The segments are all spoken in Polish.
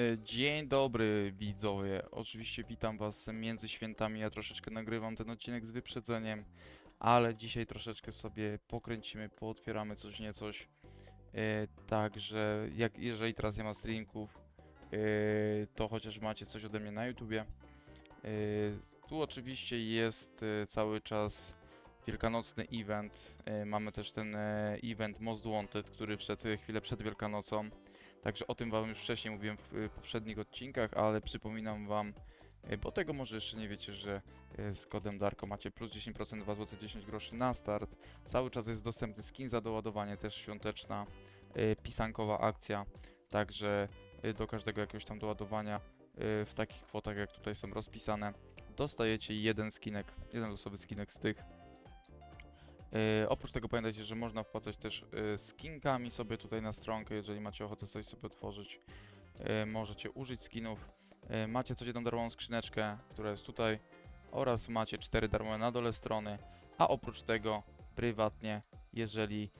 E, Dzień dobry widzowie. Oczywiście witam was między świętami. Ja troszeczkę nagrywam ten odcinek z wyprzedzeniem, ale dzisiaj troszeczkę sobie pokręcimy, pootwieramy coś niecoś. E, Także jak jeżeli teraz nie ma streamków, e, to chociaż macie coś ode mnie na YouTubie. Tu oczywiście jest cały czas wielkanocny event. Mamy też ten event Most Wanted, który wszedł chwilę przed Wielkanocą. Także o tym Wam już wcześniej mówiłem w y, poprzednich odcinkach, ale przypominam Wam, y, bo tego może jeszcze nie wiecie, że y, z kodem Darko macie plus 10%, 2 zł 10 groszy na start. Cały czas jest dostępny skin za doładowanie, też świąteczna, pisankowa akcja. Także do każdego jakiegoś tam doładowania w takich kwotach, jak tutaj są rozpisane, dostajecie jeden skinek, jeden losowy skinek z tych. Yy, oprócz tego pamiętajcie, że można wpłacać też skinkami sobie tutaj na stronkę, jeżeli macie ochotę coś sobie otworzyć. Yy, możecie użyć skinów. Macie codzienną darmową skrzyneczkę, która jest tutaj oraz macie cztery darmowe na dole strony, a oprócz tego prywatnie, jeżeli,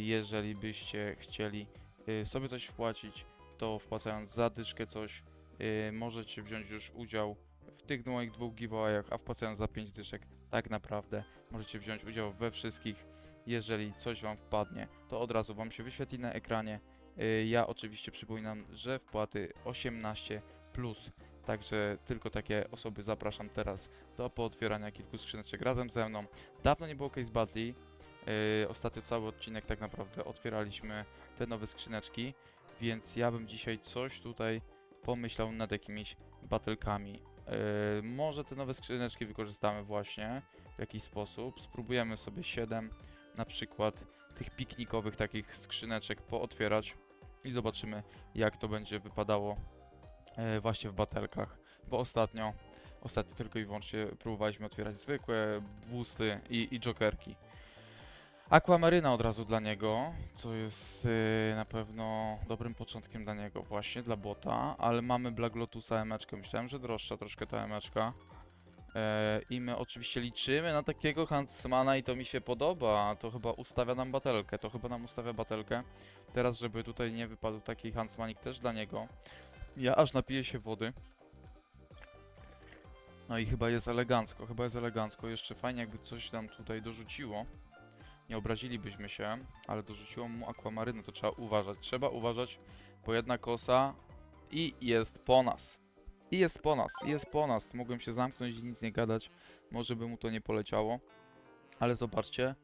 jeżeli byście chcieli sobie coś wpłacić, to wpłacając zadyszkę coś, możecie wziąć już udział w tych moich dwóch giveawayach, a wpłacając za 5 dyszek tak naprawdę możecie wziąć udział we wszystkich. Jeżeli coś Wam wpadnie, to od razu Wam się wyświetli na ekranie. Y, Ja oczywiście przypominam, że wpłaty 18 plus, także tylko takie osoby zapraszam teraz do pootwierania kilku skrzyneczek razem ze mną. Dawno nie było Case Battle. y, Ostatnio cały odcinek tak naprawdę otwieraliśmy te nowe skrzyneczki, więc ja bym dzisiaj coś tutaj pomyślał nad jakimiś battle'kami. Y, Może te nowe skrzyneczki wykorzystamy właśnie w jakiś sposób. Spróbujemy sobie 7 na przykład tych piknikowych takich skrzyneczek pootwierać i zobaczymy jak to będzie wypadało e, właśnie w batelkach, bo ostatnio ostatnio tylko i wyłącznie próbowaliśmy otwierać zwykłe boosty i, i jokerki. Aquamaryna od razu dla niego, co jest e, na pewno dobrym początkiem dla niego właśnie, dla bota, ale mamy Black Lotusa emeczkę, myślałem, że droższa troszkę ta emeczka. E, I my oczywiście liczymy na takiego Huntsmana i to mi się podoba. To chyba ustawia nam batelkę. To chyba nam ustawia batelkę. Teraz, żeby tutaj nie wypadł taki Huntsmanik też dla niego. Ja aż napiję się wody. No i chyba jest elegancko, chyba jest elegancko. Jeszcze fajnie jakby coś nam tutaj dorzuciło. Nie obrazilibyśmy się, ale dorzuciło mu akwamarynę, to trzeba uważać. Trzeba uważać, bo jedna kosa i jest po nas. I jest po nas, i jest po nas. Mogłem się zamknąć i nic nie gadać. Może by mu to nie poleciało. Ale zobaczcie,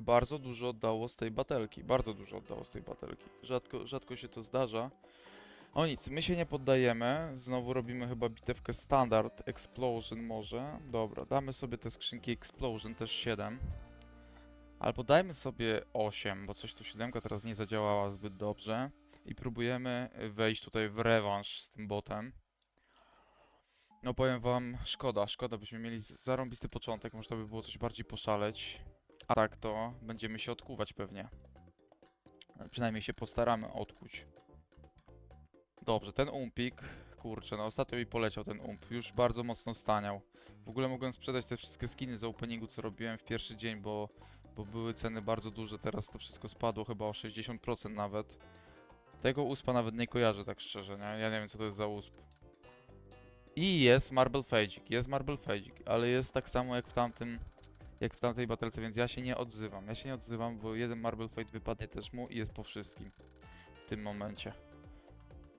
bardzo dużo oddało z tej batelki. Bardzo dużo oddało z tej batelki. Rzadko, rzadko się to zdarza. O nic, my się nie poddajemy. Znowu robimy chyba bitewkę standard. Explosion może. Dobra, damy sobie te skrzynki Explosion, też 7. Albo dajmy sobie 8, bo coś tu 7 teraz nie zadziałała zbyt dobrze. I próbujemy wejść tutaj w rewanż z tym botem. No powiem wam, szkoda, szkoda, byśmy mieli zarąbisty początek, można by było coś bardziej poszaleć. A tak to będziemy się odkuwać pewnie. Przynajmniej się postaramy odkuć. Dobrze, ten umpik, kurczę, no ostatnio mi poleciał ten ump, już bardzo mocno staniał. W ogóle mogłem sprzedać te wszystkie skiny z openingu, co robiłem w pierwszy dzień, bo, bo były ceny bardzo duże, teraz to wszystko spadło chyba o 60% nawet. Tego uspa nawet nie kojarzę tak szczerze, nie? Ja nie wiem co to jest za usp. I jest Marble Fadzik, jest Marble Fadzik, ale jest tak samo jak w tamtym, jak w tamtej batelce, więc ja się nie odzywam. Ja się nie odzywam, bo jeden Marble Fade wypadnie też mu i jest po wszystkim w tym momencie.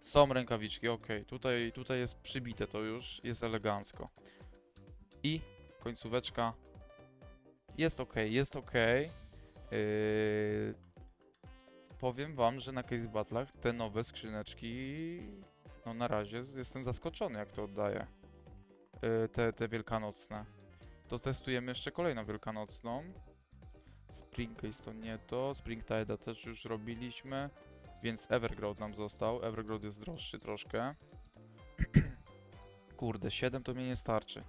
Są rękawiczki, ok, tutaj, tutaj jest przybite to już, jest elegancko. I końcóweczka jest ok, jest ok. Yy, powiem wam, że na Case Battlach te nowe skrzyneczki no na razie jestem zaskoczony, jak to oddaje. Yy, te, te wielkanocne. To testujemy jeszcze kolejną wielkanocną. Spring Case to nie to. Spring Tide'a też już robiliśmy. Więc Evergrowth nam został. Evergrowth jest droższy troszkę. Kurde, 7 to mnie nie starczy.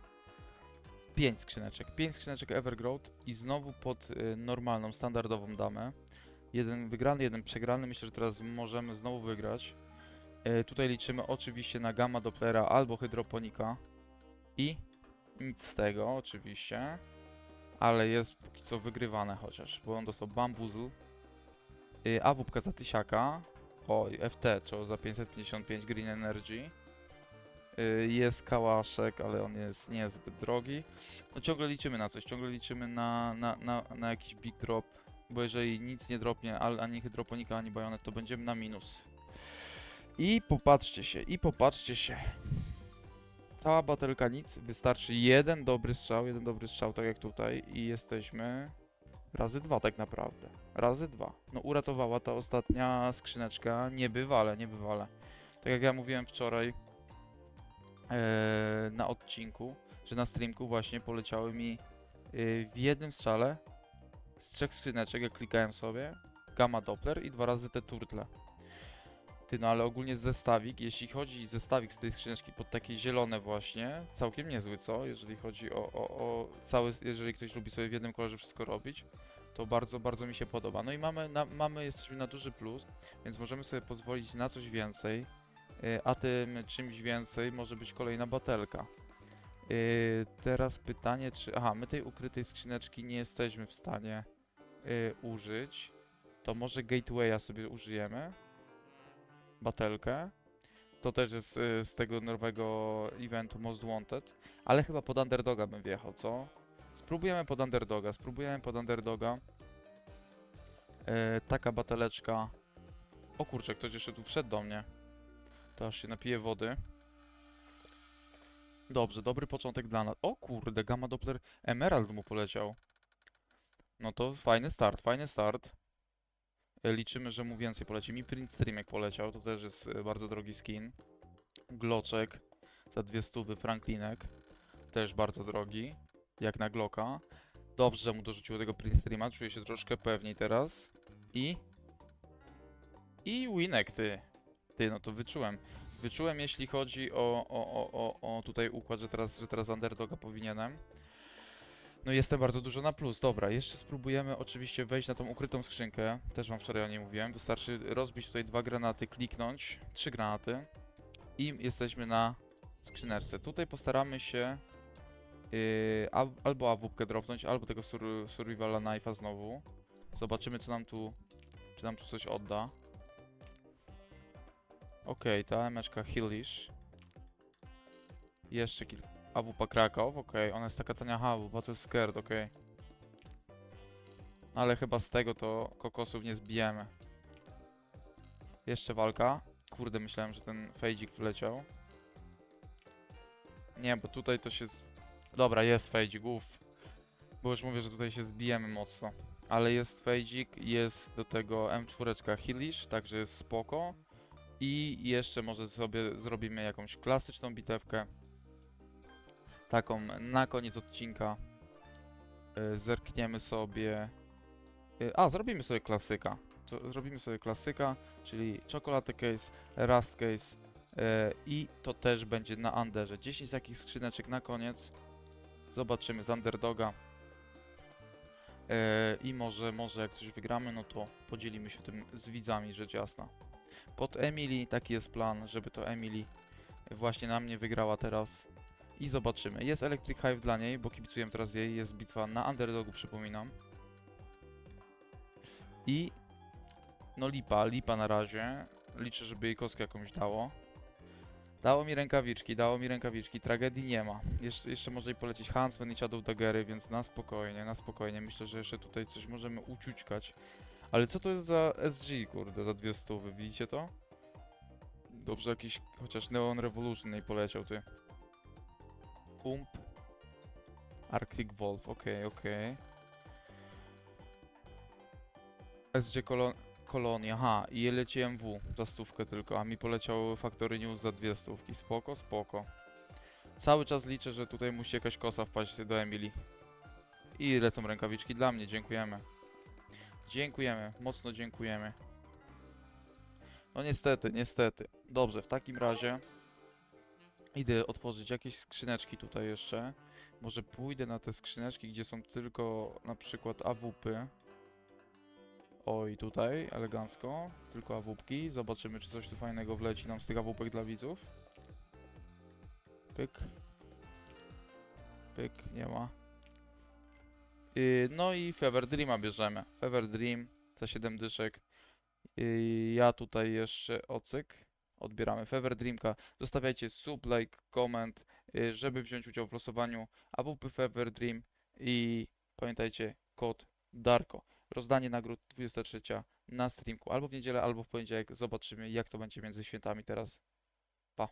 5 skrzyneczek. 5 skrzyneczek Evergrowth i znowu pod y, normalną, standardową damę. Jeden wygrany, jeden przegrany. Myślę, że teraz możemy znowu wygrać. E, tutaj liczymy oczywiście na gamma Dopplera albo hydroponika. I nic z tego oczywiście. Ale jest póki co wygrywane chociaż, bo on dostał bambuzl. Yy, a wupka za tysiaka. O, i FT, to za 555 Green Energy. Y, Jest kałaszek, ale on jest nie jest zbyt drogi. No ciągle liczymy na coś, ciągle liczymy na, na, na, na jakiś big drop, bo jeżeli nic nie dropnie, ani hydroponika, ani bajonet, to będziemy na minus. I popatrzcie się, i popatrzcie się. Cała batelka nic, wystarczy jeden dobry strzał, jeden dobry strzał, tak jak tutaj i jesteśmy razy dwa tak naprawdę. Razy dwa. No uratowała ta ostatnia skrzyneczka niebywale, niebywale. Tak jak ja mówiłem wczoraj na odcinku, że na streamku właśnie poleciały mi e, w jednym strzale z trzech skrzyneczek, jak klikałem sobie, gamma doppler i dwa razy te turtle. Ty, no ale ogólnie zestawik, jeśli chodzi zestawik z tej skrzyneczki pod takie zielone właśnie, całkiem niezły, co? Jeżeli chodzi o, o, o cały, jeżeli ktoś lubi sobie w jednym kolorze wszystko robić, to bardzo, bardzo mi się podoba. No i mamy, na, mamy jesteśmy na duży plus, więc możemy sobie pozwolić na coś więcej, y, a tym czymś więcej może być kolejna batelka. Y, teraz pytanie, czy... Aha, my tej ukrytej skrzyneczki nie jesteśmy w stanie y, użyć, to może gatewaya sobie użyjemy? batelkę. To też jest y, z tego nowego eventu Most Wanted, ale chyba pod underdoga bym wjechał, co? Spróbujemy pod underdoga, spróbujemy pod underdoga. Taka bateleczka. O kurczę, ktoś jeszcze tu wszedł do mnie. To aż się napiję wody. Dobrze, dobry początek dla nas. O kurde, Gamma Doppler Emerald mu poleciał. No to fajny start, fajny start. E, Liczymy, że mu więcej poleci. Mi Print Streamek poleciał, to też jest e, bardzo drogi skin. Gloczek za dwie stówy, Franklinek też bardzo drogi, jak na Glocka. Dobrze, że mu dorzuciło tego Print Streama, czuję się troszkę pewniej teraz. I... I Winek, ty. Ty, no to wyczułem. Wyczułem, jeśli chodzi o, o, o, o, o tutaj układ, że teraz, że teraz underdoga powinienem. No jestem bardzo dużo na plus. Dobra, jeszcze spróbujemy oczywiście wejść na tą ukrytą skrzynkę. Też wam wczoraj o niej mówiłem. Wystarczy rozbić tutaj dwa granaty, kliknąć, trzy granaty i jesteśmy na skrzyneczce. Tutaj postaramy się yy, al albo AWP dropnąć, albo tego sur survivala knife'a znowu. Zobaczymy co nam tu, czy nam tu coś odda. Okej, ta emeczka Hillish. Jeszcze kilka. AWP Krakow, okej, ona jest taka tania, to jest scared, okej. Ale chyba z tego to kokosów nie zbijemy. Jeszcze walka. Kurde, myślałem, że ten fejdzik wleciał. Nie, bo tutaj to się... Z... Dobra, jest fejdzik, uff. Bo już mówię, że tutaj się zbijemy mocno. Ale jest fejdzik, jest do tego M4 Hillish, także jest spoko. I jeszcze może sobie zrobimy jakąś klasyczną bitewkę. Taką na koniec odcinka. Y, zerkniemy sobie... y, A, zrobimy sobie klasyka. Zrobimy sobie klasyka, czyli czekolady case, rust case e, i to też będzie na underze. 10 takich skrzyneczek na koniec. Zobaczymy z underdoga. I może, może jak coś wygramy, no to podzielimy się tym z widzami, rzecz jasna. Pod Emily taki jest plan, żeby to Emily właśnie na mnie wygrała teraz. I zobaczymy. Jest Electric Hive dla niej, bo kibicujemy teraz jej. Jest bitwa na underdogu, przypominam. I no lipa, lipa na razie. Liczę, żeby jej kostkę jakąś dało. Dało mi rękawiczki, dało mi rękawiczki, tragedii nie ma. Jeszcze, jeszcze może i polecieć Huntsman i Shadow Daggery, więc na spokojnie, na spokojnie. Myślę, że jeszcze tutaj coś możemy uciućkać. Ale co to jest za SG, kurde, za dwie stówy, widzicie to? Dobrze, jakiś chociaż Neon Revolution jej poleciał, ty. Ump. Arctic Wolf, okej, okej. SG Kolon Kolonia, aha, i leci MW za stówkę tylko, a mi poleciał Factory News za dwie stówki. Spoko, spoko. Cały czas liczę, że tutaj musi jakaś kosa wpaść do Emily. I lecą rękawiczki dla mnie, dziękujemy. Dziękujemy, mocno dziękujemy. No niestety, niestety. Dobrze, w takim razie idę otworzyć jakieś skrzyneczki tutaj jeszcze. Może pójdę na te skrzyneczki, gdzie są tylko na przykład AWP. Oj, tutaj, elegancko. Tylko awupki. Zobaczymy, czy coś tu fajnego wleci nam z tych awupek dla widzów. Pyk. Pyk, nie ma. Yy, no i Fever Dreama bierzemy. Fever Dream za 7 dyszek. Yy, Ja tutaj jeszcze ocyk. Odbieramy Fever Dreamka. Zostawiajcie sub, like, comment, yy, żeby wziąć udział w losowaniu AWP Fever Dream i pamiętajcie kod DARKO. Rozdanie nagród 23 na streamku albo w niedzielę, albo w poniedziałek. Zobaczymy jak to będzie między świętami teraz. Pa.